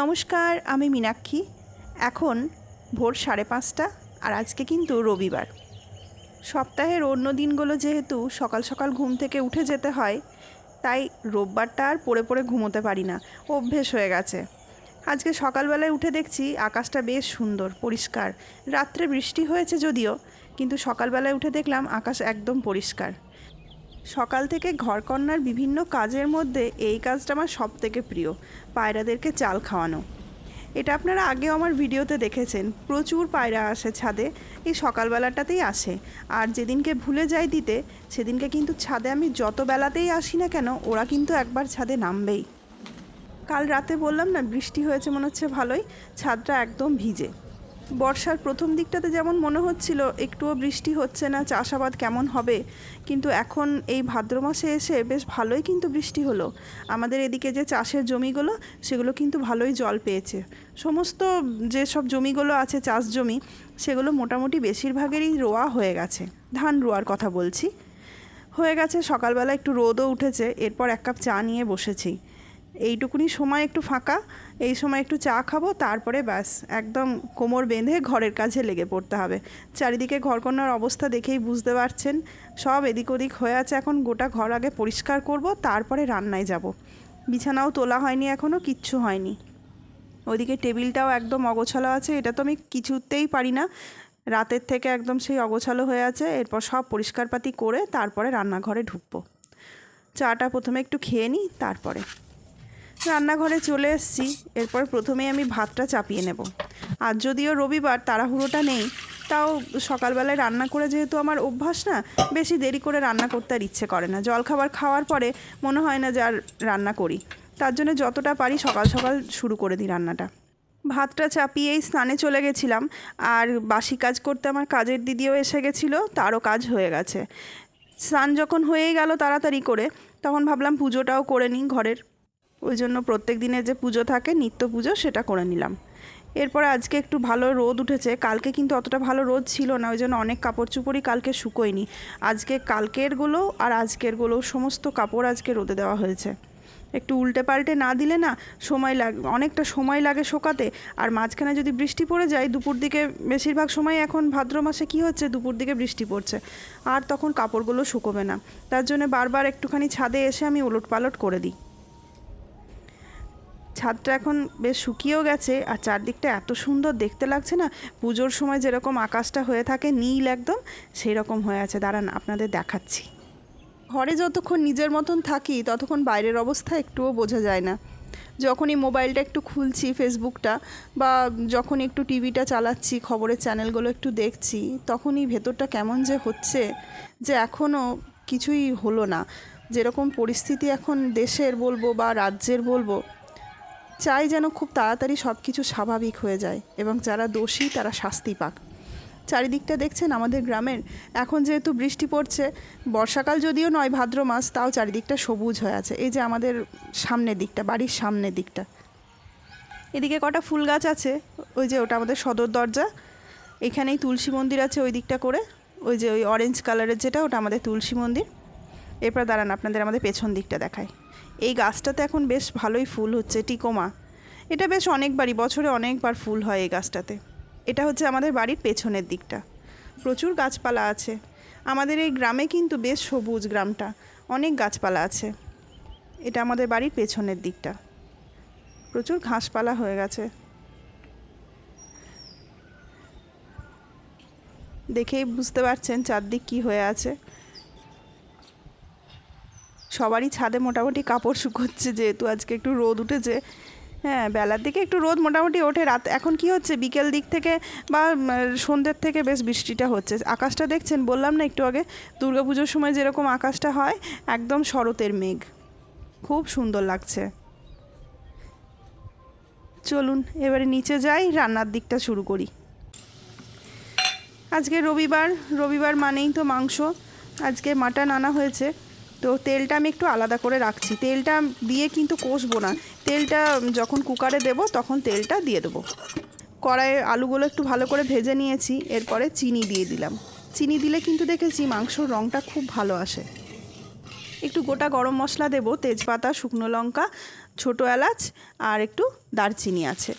নমস্কার, আমি মীনাক্ষী। এখন ভোর সাড়ে পাঁচটা আর আজকে কিন্তু রবিবার। সপ্তাহের অন্য দিনগুলো যেহেতু সকাল সকাল ঘুম থেকে উঠে যেতে হয়, তাই রোববারটা আর পড়ে পড়ে ঘুমোতে পারি না। অভ্যেস হয়ে গেছে। আজকে সকালবেলায় উঠে দেখছি আকাশটা বেশ সুন্দর, পরিষ্কার। রাত্রে বৃষ্টি হয়েছে যদিও, কিন্তু সকালবেলায় উঠে দেখলাম আকাশ একদম পরিষ্কার। সকাল থেকে ঘরকন্নার বিভিন্ন কাজের মধ্যে এই কাজটা আমার সব থেকে প্রিয়, পায়রাদেরকে চাল খাওয়ানো। এটা আপনারা আগেও আমার ভিডিওতে দেখেছেন, প্রচুর পায়রা আসে ছাদে, এই সকালবেলাটাতেই আসে। আর যেদিনকে ভুলে যাই দিতে, সেদিনকে কিন্তু ছাদে আমি যত বেলাতেই আসি না কেন, ওরা কিন্তু একবার ছাদে নামবেই। কাল রাতে বললাম না, বৃষ্টি হয়েছে মনে হচ্ছে ভালোই, ছাদটা একদম ভিজে। বর্ষার প্রথম দিকটাতে যেমন মনে হচ্ছিল, একটুও বৃষ্টি হচ্ছে না, চাষাবাদ কেমন হবে? কিন্তু এখন এই ভাদ্র মাসে এসে বেশ ভালোই কিন্তু বৃষ্টি হলো। আমাদের এদিকে যে চাষের জমিগুলো, সেগুলো কিন্তু ভালোই জল পেয়েছে। সমস্ত যেসব জমিগুলো আছে, চাষ জমি, সেগুলো মোটামুটি বেশিরভাগেরই রোয়া হয়ে গেছে। ধান রোয়ার কথা বলছি। হয়ে গেছে, সকালবেলা একটু রোদও উঠেছে, এরপর এক কাপ চা নিয়ে বসেছি। এইটুকুনি সময় একটু ফাঁকা, এই সময় একটু চা খাব, তারপরে ব্যাস, একদম কোমর বেঁধে ঘরের কাজে লেগে পড়তে হবে। চারিদিকে ঘরকন্নার অবস্থা দেখেই বুঝতে পারছেন, সব এদিক ওদিক হয়ে আছে, এখন গোটা ঘর আগে পরিষ্কার করব, তারপরে রান্নায় যাব। বিছানাও তোলা হয়নি এখনও কিচ্ছু হয়নি। ওইদিকে টেবিলটাও একদম অগোছালো আছে, এটা তো আমি কিছুতেই পারি না। রাতের থেকে একদম সেই অগোছালো হয়ে আছে, এরপর সব পরিষ্কারপাতি করে তারপরে রান্নাঘরে ঢুকবো। চাটা প্রথমে একটু খেয়ে নিই, তারপরে। রান্নাঘরে চলে এসেছি। এরপর প্রথমেই আমি ভাতটা চাপিয়ে নেব। আর যদিও রবিবার তাড়াহুড়োটা নেই, তাও সকালবেলায় রান্না করে যেহেতু আমার অভ্যাস না, বেশি দেরি করে রান্না করতে আর ইচ্ছে করে না। জলখাবার খাওয়ার পরে মনে হয় না যে আর রান্না করি। তার জন্য যতটা পারি সকাল সকাল শুরু করে দিই রান্নাটা। ভাতটা চাপিয়েই স্নানে চলে গেছিলাম, আর বাসি কাজ করতে আমার কাজের দিদিও এসে গেছিল, তারও কাজ হয়ে গেছে। স্নান যখন হয়েই গেল তাড়াতাড়ি করে, তখন ভাবলাম পুজোটাও করে নিই ঘরের। ওই জন্য প্রত্যেক দিনে যে পুজো থাকে, নিত্য পুজো, সেটা করে নিলাম। এরপর আজকে একটু ভালো রোদ উঠেছে। কালকে কিন্তু অতটা ভালো রোদ ছিল না, ওই জন্য অনেক কাপড় চুপড়ই কালকে শুকোয়নি। আজকে কালকেরগুলো আর আজকেরগুলো, সমস্ত কাপড় আজকে রোদে দেওয়া হয়েছে। একটু উল্টে পাল্টে না দিলে না সময় লাগে, অনেকটা সময় লাগে শোকাতে। আর মাঝখানে যদি বৃষ্টি পড়ে যায়, দুপুর দিকে বেশিরভাগ সময় এখন ভাদ্র মাসে কি হচ্ছে, দুপুর দিকে বৃষ্টি পড়ছে। আর তখন কাপড়গুলো শুকোবে না। তার জন্য বারবার একটুখানি ছাদে এসে আমি উলট পালট করে দিই। ছাদটা এখন বেশ শুকিয়েও গেছে আর চারদিকটা এত সুন্দর দেখতে লাগছে না। পুজোর সময় যেরকম আকাশটা হয়ে থাকে নীল একদম সেই রকম হয়ে আছে। দাঁড়ান, আপনাদের দেখাচ্ছি। ঘরে যতক্ষণ নিজের মতন থাকি, ততক্ষণ বাইরের অবস্থা একটুও বোঝা যায় না। যখনই মোবাইলটা একটু খুলছি, ফেসবুকটা, বা যখন একটু টিভিটা চালাচ্ছি, খবরের চ্যানেলগুলো একটু দেখছি, তখনই ভেতরটা কেমন যে হচ্ছে যে এখনও কিছুই হলো না। যেরকম পরিস্থিতি এখন দেশের বলব বা রাজ্যের বলব চাই যেন খুব তাড়াতাড়ি সব কিছু স্বাভাবিক হয়ে যায় এবং যারা দোষী, তারা শাস্তি পাক। চারিদিকটা দেখছেন আমাদের গ্রামের। এখন যেহেতু বৃষ্টি পড়ছে, বর্ষাকাল যদিও নয় ভাদ্র মাস, তাও চারিদিকটা সবুজ হয়ে আছে। এই যে আমাদের সামনের দিকটা, বাড়ির সামনের দিকটা। এদিকে কটা ফুল গাছ আছে, ওই যে ওটা আমাদের সদর দরজা। এখানেই তুলসী মন্দির আছে ওই দিকটা করে। ওই যে ওই অরেঞ্জ কালারের যেটা, ওটা আমাদের তুলসী মন্দির। এরপর দাঁড়ান, আপনাদের আমাদের পেছন দিকটা দেখায় এই গাছটাতে এখন বেশ ভালোই ফুল হচ্ছে, টিকোমা। এটা বেশ অনেকবারই, বছরে অনেকবার ফুল হয় এই গাছটাতে। এটা হচ্ছে আমাদের বাড়ির পেছনের দিকটা। প্রচুর গাছপালা আছে। আমাদের এই গ্রামে কিন্তু বেশ সবুজ গ্রামটা। অনেক গাছপালা আছে। এটা আমাদের বাড়ির পেছনের দিকটা। প্রচুর ঘাসপালা হয়ে গেছে। দেখেই বুঝতে পারছেন চারদিক কী হয়ে আছে। সবারই ছাদে মোটামুটি কাপড় শুকোচ্ছে যেহেতু আজকে একটু রোদ উঠেছে। হ্যাঁ বেলার দিকে একটু রোদ মোটামুটি ওঠে, রাত এখন কি হচ্ছে? বিকেল দিক থেকে বা সন্ধ্যের থেকে বেশ বৃষ্টিটা হচ্ছে। আকাশটা দেখছেন? বললাম না একটু আগে, দুর্গাপুজোর সময় যেরকম আকাশটা হয়, একদম শরতের মেঘ। খুব সুন্দর লাগছে। চলুন, এবারে নিচে যাই, রান্নার দিকটা শুরু করি। আজকে রবিবার রবিবার মানেই তো মাংস। আজকে মাটন আনা হয়েছে। তো তেলটা আমি একটু আলাদা করে রাখছি। তেলটা দিয়ে কিন্তু কষবো না। তেলটা যখন কুকারে দেব, তখন তেলটা দিয়ে দেবো। কড়াইয়ে আলুগুলো একটু ভালো করে ভেজে নিয়েছি। এরপরে চিনি দিয়ে দিলাম। চিনি দিলে কিন্তু দেখেছি মাংসর রঙটা খুব ভালো আসে। একটু গোটা গরম মশলা দেব। তেজপাতা, শুকনো লঙ্কা, ছোটো এলাচ আর একটু দারচিনি আছে।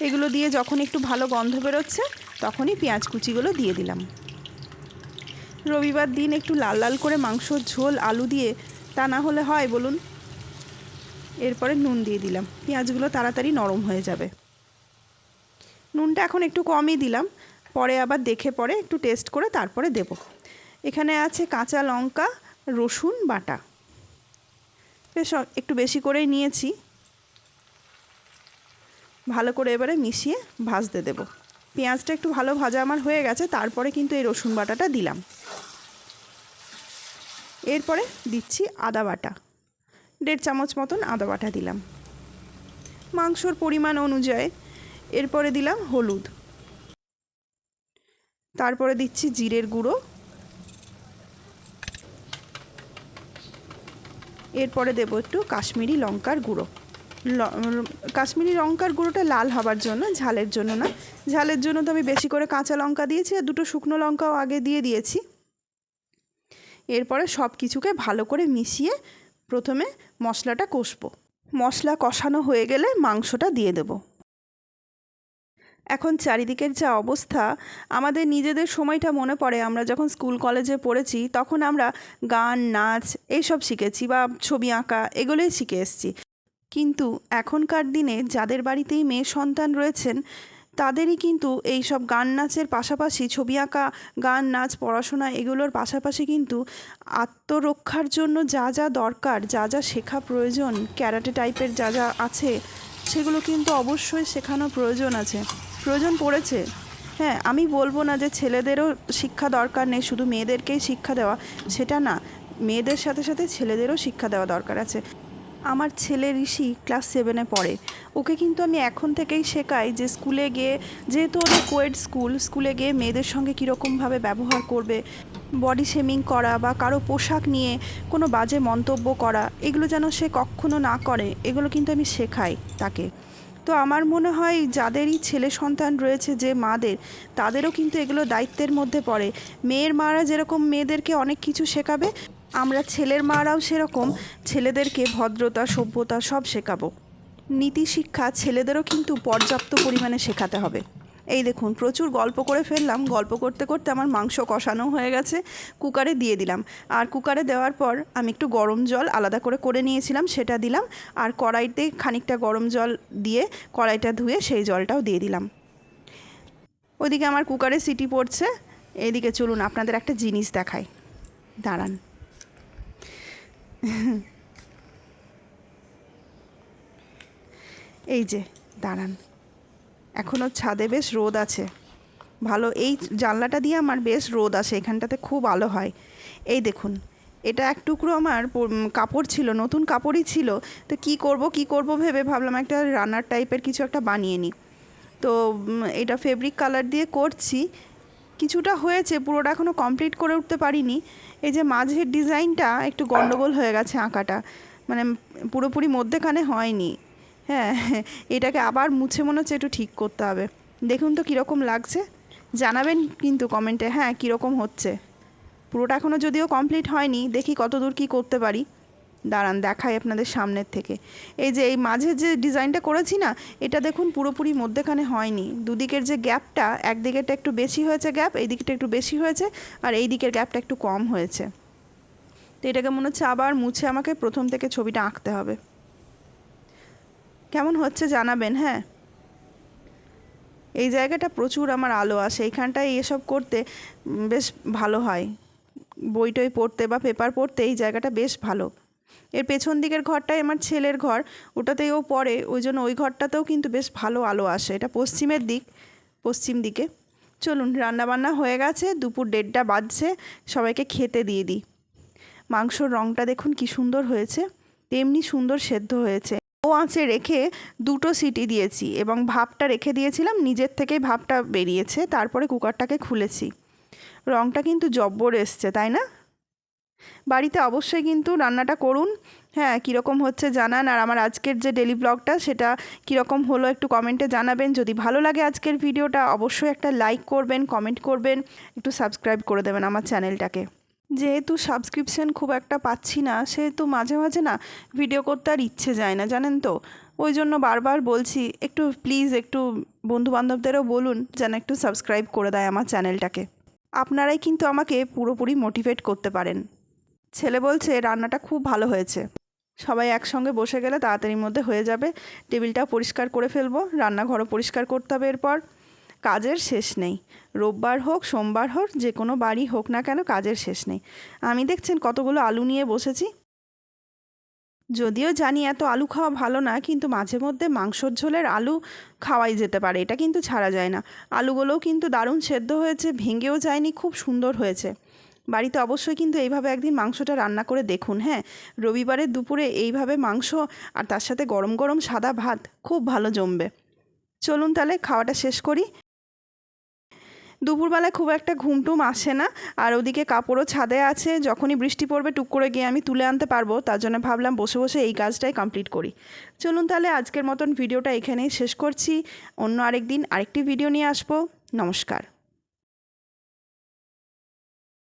এগুলো দিয়ে যখন একটু ভালো গন্ধ বেরোচ্ছে, তখনই পেঁয়াজ কুচিগুলো দিয়ে দিলাম। রবিবার দিন একটু লাল লাল করে মাংসর ঝোল, আলু দিয়ে, তা না হলে হয় বলুন। এরপরে নুন দিয়ে দিলাম। পেঁয়াজগুলো তাড়াতাড়ি নরম হয়ে যাবে। নুনটা এখন একটু কমই দিলাম। পরে আবার দেখে পরে একটু টেস্ট করে তারপরে দেব। এখানে আছে কাঁচা লঙ্কা, রসুন বাটা। বেশ, একটু বেশি করেই নিয়েছি। ভালো করে এবারে মিশিয়ে ভাজতে দেব। পেঁয়াজটা একটু ভালো ভাজা আমার হয়ে গেছে, তারপরে কিন্তু এই রসুন বাটাটা দিলাম। এরপরে দিচ্ছি আদা বাটা। দেড় চামচ মতন আদা বাটা দিলাম। মাংসর পরিমাণ অনুযায়ী এরপরে দিলাম হলুদ। তারপরে দিচ্ছি জিরের গুঁড়ো। এরপরে দেবো একটু কাশ্মীরি লঙ্কার গুঁড়ো। কাশ্মীরি লঙ্কার গুঁড়োটা লাল হবার জন্য, ঝালের জন্য না। ঝালের জন্য তো আমি বেশি করে কাঁচা লঙ্কা দিয়েছি আর দুটো শুকনো লঙ্কাও আগে দিয়ে দিয়েছি। এরপরে সব কিছুকে ভালো করে মিশিয়ে প্রথমে মশলাটা কষবো। মশলা কষানো হয়ে গেলে মাংসটা দিয়ে দেব। এখন চারিদিকের যা অবস্থা, আমাদের নিজেদের সময়টা মনে পড়ে। আমরা যখন স্কুল কলেজে পড়েছি, তখন আমরা গান, নাচ এইসব শিখেছি বা ছবি আঁকা এগুলোই শিখে এসেছি। কিন্তু এখনকার দিনে যাদের বাড়িতেই মেয়ে সন্তান রয়েছেন তাদেরই কিন্তু এই সব গান নাচের পাশাপাশি ছবি আঁকা, গান, নাচ, পড়াশোনা এগুলোর পাশাপাশি কিন্তু আত্মরক্ষার জন্য যা যা দরকার, যা যা শেখা প্রয়োজন, ক্যারাটে টাইপের যা যা আছে, সেগুলো কিন্তু অবশ্যই শেখানো প্রয়োজন আছে। প্রয়োজন পড়েছে। হ্যাঁ আমি বলব না যে ছেলেদেরও শিক্ষা দরকার নেই, শুধু মেয়েদেরকেই শিক্ষা দেওয়া, সেটা না। মেয়েদের সাথে সাথে ছেলেদেরও শিক্ষা দেওয়া দরকার আছে। আমার ছেলে ঋষি ক্লাস সেভেনে পড়ে। ওকে কিন্তু আমি এখন থেকেই শেখাই যে স্কুলে গিয়ে, যেহেতু ওদের কোয়েড স্কুল স্কুলে গিয়ে মেয়েদের সঙ্গে কীরকমভাবে ব্যবহার করবে বডি শেমিং করা বা কারও পোশাক নিয়ে কোনো বাজে মন্তব্য করা, এগুলো যেন সে কখনো না করে, এগুলো কিন্তু আমি শেখাই তাকে। তো আমার মনে হয় যাদেরই ছেলে সন্তান রয়েছে যে মাদের, তাদেরও কিন্তু এগুলো দায়িত্বের মধ্যে পড়ে। মেয়ের মারা যেরকম মেয়েদেরকে অনেক কিছু শেখাবে আমরা ছেলের মারাও সেরকম, ছেলেদেরকে ভদ্রতা, সভ্যতা সব শেখাবো। নীতি, শিক্ষা ছেলেদেরও কিন্তু পর্যাপ্ত পরিমাণে শেখাতে হবে। এই দেখুন, প্রচুর গল্প করে ফেললাম। গল্প করতে করতে আমার মাংস কষানো হয়ে গেছে। কুকারে দিয়ে দিলাম। আর কুকারে দেওয়ার পর আমি একটু গরম জল আলাদা করে করে নিয়েছিলাম, সেটা দিলাম। আর কড়াইতে খানিকটা গরম জল দিয়ে কড়াইটা ধুয়ে সেই জলটাও দিয়ে দিলাম। ওইদিকে আমার কুকারে সিটি পড়ছে। এদিকে চলুন, আপনাদের একটা জিনিস দেখাই। দাঁড়ান। এই যে, দাঁড়ান। এখনও ছাদে বেশ রোদ আছে। ভালো, এই জানলাটা দিয়ে আমার বেশ রোদ আসে এখানটাতে খুব আলো হয়। এই দেখুন, এটা এক টুকরো আমার কাপড় ছিল, নতুন কাপড়ই ছিল। তো কি করব কি করব ভেবে ভাবলাম একটা রানার টাইপের কিছু একটা বানিয়ে নিই। তো এটা ফেব্রিক কালার দিয়ে করছি। কিছুটা হয়েছে, পুরোটা এখনও কমপ্লিট করে উঠতে পারিনি। এই যে মাঝের ডিজাইনটা একটু গন্ডগোল হয়ে গেছে আঁকাটা। মানে পুরোপুরি মধ্যেখানে হয়নি। হ্যাঁ এটাকে আবার মুছে মনে হচ্ছে একটু ঠিক করতে হবে। দেখুন তো কীরকম লাগছে। জানাবেন কিন্তু কমেন্টে হ্যাঁ কীরকম হচ্ছে। পুরোটা এখনও যদিও কমপ্লিট হয়নি, দেখি কত দূর কী করতে পারি। দাঁড়ান, দেখাই আপনাদের সামনের থেকে। এই যে, এই মাঝে যে ডিজাইনটা করেছি না, এটা দেখুন পুরোপুরি মধ্যেখানে হয়নি। দুদিকের যে গ্যাপটা, একদিকেরটা একটু বেশি হয়েছে গ্যাপ এই দিকটা একটু বেশি হয়েছে, আর এই দিকের গ্যাপটা একটু কম হয়েছে। তো এটাকে মনে হচ্ছে আবার মুছে আমাকে প্রথম থেকে ছবিটা আঁকতে হবে। কেমন হচ্ছে জানাবেন হ্যাঁ? এই জায়গাটা প্রচুর আমার আলো আসে, এইখানটায় এসব করতে বেশ ভালো হয়। বই টই পড়তে বা পেপার পড়তে এই জায়গাটা বেশ ভালো। এর পেছন দিকের ঘরটাই আমার ছেলের ঘর, ওটাতেই ও পড়ে, ওই জন্য ওই ঘরটাতেও কিন্তু বেশ ভালো আলো আসে। এটা পশ্চিমের দিক, পশ্চিম দিকে। চলুন, রান্নাবান্না হয়ে গেছে, দুপুর দেড়টা বাজছে, সবাইকে খেতে দিয়ে দিই। মাংসর রঙটা দেখুন কি সুন্দর হয়েছে, তেমনি সুন্দর সেদ্ধ হয়েছে। ও আঁচে রেখে দুটো সিটি দিয়েছি এবং ভাপটা রেখে দিয়েছিলাম, নিজের থেকেই ভাপটা বেরিয়েছে, তারপরে কুকারটাকে খুলেছি। রঙটা কিন্তু জব্বর এসছে, তাই না? বাড়িতে অবশ্যই কিন্তু রান্নাটা করুন। হ্যাঁ কীরকম হচ্ছে জানান। আর আমার আজকের যে ডেলি ব্লগটা সেটা কীরকম হলো একটু কমেন্টে জানাবেন। যদি ভালো লাগে আজকের ভিডিওটা, অবশ্যই একটা লাইক করবেন কমেন্ট করবেন। একটু সাবস্ক্রাইব করে দেবেন আমার চ্যানেলটাকে যেহেতু সাবস্ক্রিপশন খুব একটা পাচ্ছি না, সেহেতু মাঝে মাঝে না ভিডিও করতে আর ইচ্ছে যায় না, জানেন তো? ওই জন্য বারবার বলছি, একটু প্লিজ একটু বন্ধুবান্ধবদেরও বলুন, যেন একটু সাবস্ক্রাইব করে দেয় আমার চ্যানেলটাকে আপনারাই কিন্তু আমাকে পুরোপুরি মোটিভেট করতে পারেন। ছেলে বলছে, রান্নাটা খুব ভালো হয়েছে। সবাই একসঙ্গে বসে গেলে তাড়াতাড়ির মধ্যে হয়ে যাবে। টেবিলটা পরিষ্কার করে ফেলব। রান্নাঘরও পরিষ্কার করতে হবে এরপর। কাজের শেষ নেই। রোববার হোক, সোমবার হোক, যে কোনো বাড়ি হোক না কেন কাজের শেষ নেই। আমি দেখছেন কতগুলো আলু নিয়ে বসেছি। যদিও জানি এত আলু খাওয়া ভালো না, কিন্তু মাঝে মধ্যে মাংসর ঝোলের আলু খাওয়াই যেতে পারে। এটা কিন্তু ছাড়া যায় না। আলুগুলোও কিন্তু দারুণ সেদ্ধ হয়েছে, ভেঙেও যায়নি, খুব সুন্দর হয়েছে। বাড়িতে অবশ্যই কিন্তু এইভাবে একদিন মাংসটা রান্না করে দেখুন হ্যাঁ? রবিবারের দুপুরে এইভাবে মাংস আর তার সাথে গরম গরম সাদা ভাত খুব ভালো জমবে। চলুন তাহলে খাওয়াটা শেষ করি। দুপুরবেলায় খুব একটা ঘুমটুম আসে না, আর ওদিকে কাপড়ও ছাদে আছে, যখনই বৃষ্টি পড়বে টুক করে গিয়ে আমি তুলে আনতে পারব, তার জন্য ভাবলাম বসে বসে এই কাজটাই কমপ্লিট করি। চলুন তাহলে আজকের মতন ভিডিওটা এখানেই শেষ করছি, অন্য আরেক দিন আরেকটি ভিডিও নিয়ে আসব। নমস্কার।